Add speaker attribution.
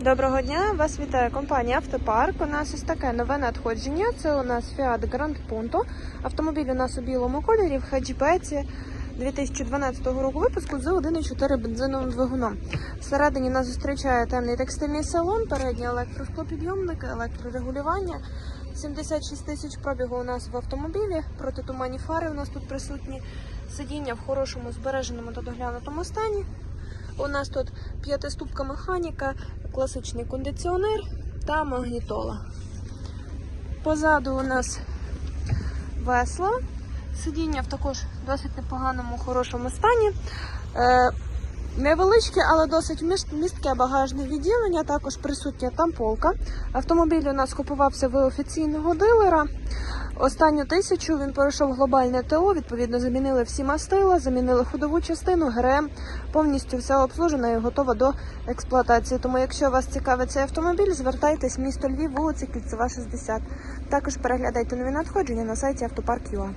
Speaker 1: Доброго дня, вас вітає компанія Автопарк. У нас ось таке нове надходження. Це у нас Fiat Grand Punto. Автомобіль у нас у білому кольорі в хетчбеці 2012 року випуску з 1,4 бензиновим двигуном. Всередині нас зустрічає темний текстильний салон, передній електросклопідйомник, електрорегулювання. 76 тисяч пробігу у нас в автомобілі. Протитуманні фари у нас тут присутні. Сидіння в хорошому збереженому та доглянутому стані. У нас тут п'ятиступка механіка, класичний кондиціонер та магнітола. Позаду у нас весло. Сидіння в також досить непоганому, хорошому стані. Е, невеличке, але досить містке багажне відділення. Також присутня там полка. Автомобіль у нас купувався в офіційного дилера. Останню тисячу він пройшов глобальне ТО. Відповідно, замінили всі мастила, замінили ходову частину, ГРМ. Повністю все обслужена і готова до експлуатації. Тому, якщо вас цікавить цей автомобіль, звертайтесь в місто Львів, вулиця Кільцева, 60. Також переглядайте нові надходження на сайті Автопарк.ua.